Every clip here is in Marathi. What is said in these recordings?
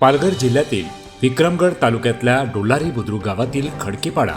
पालघर जिल्ह्यातील विक्रमगड तालुक्यातल्या डोलारी बुद्रुक गावातील खडकीपाडा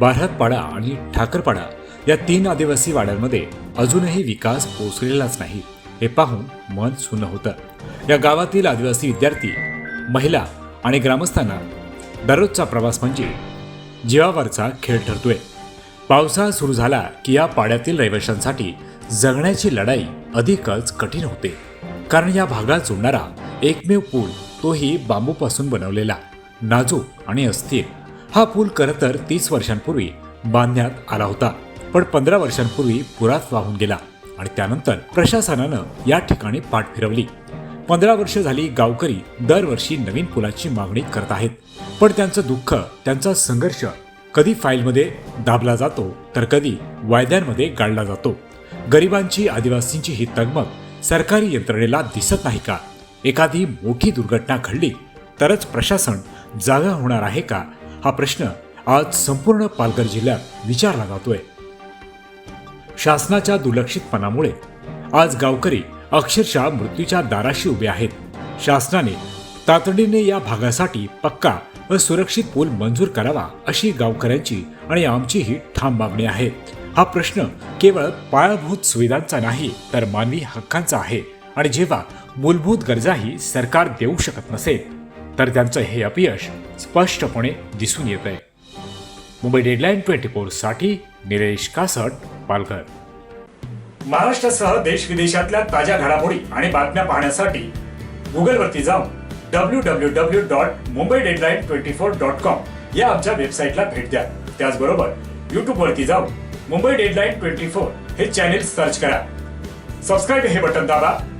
बारहतपाडा आणि ठाकरपाडा या तीन आदिवासी वाड्यांमध्ये अजूनही विकास पोचलेलाच नाही हे पाहून मन सुन्न होतं. या गावातील आदिवासी विद्यार्थी महिला आणि ग्रामस्थांना दररोजचा प्रवास म्हणजे जीवावरचा खेळ ठरतोय. पावसाळा सुरू झाला की या पाड्यातील रहिवाशांसाठी जगण्याची लढाई अधिकच कठीण होते. कारण या भागात जोडणारा एकमेव पूल तोही बांबूपासून बनवलेला नाजूक आणि अस्थिर. हा पूल खरं तर तीस वर्षांपूर्वी बांधण्यात आला होता पण पंधरा वर्षांपूर्वी पुरात वाहून गेला आणि त्यानंतर प्रशासनानं या ठिकाणी पाठ फिरवली. पंधरा वर्ष झाली गावकरी दरवर्षी नवीन पुलाची मागणी करत आहेत पण त्यांचं दुःख त्यांचा संघर्ष कधी फाईलमध्ये दाबला जातो तर कधी वायद्यांमध्ये गाळला जातो. गरिबांची आदिवासींची ही तगमग सरकारी यंत्रणेला दिसत नाही का? एखादी मोठी दुर्घटना घडली तरच प्रशासन जागा होणार आहे का? हा प्रश्न आज संपूर्ण पालघर जिल्ह्यात विचारला जातोय शासनाच्या दुर्लक्षितपणामुळे आज गावकरी अक्षरशः मृत्यूच्या दाराशी उभे आहेत. शासनाने तातडीने या भागासाठी पक्का व सुरक्षित पूल मंजूर करावा अशी गावकऱ्यांची आणि आमची ही ठाम मागणी आहे. हा प्रश्न केवळ पायाभूत सुविधांचा नाही तर मानवी हक्कांचा आहे. आणि जेव्हा मूलभूत गरजाही सरकार देऊ शकत नसेल तर त्यांचं हे अपयश स्पष्टपणे दिसून येत आहे मुंबई डेडलाईन ट्वेंटी फोरसाठी निलेश कासट पालघर. महाराष्ट्रासह देश विदेशातल्या ताज्या घडामोडी आणि बातम्या पाहण्यासाठी गुगलवरती जाऊन W W W dot Mumbai deadline twenty four dot com या आमच्या वेबसाईटला भेट द्या. त्याचबरोबर यूट्यूबवरती जाऊन मुंबई डेडलाईन ट्वेंटी फोर हे चॅनेल सर्च करा. सबस्क्राईब हे बटन दाबा.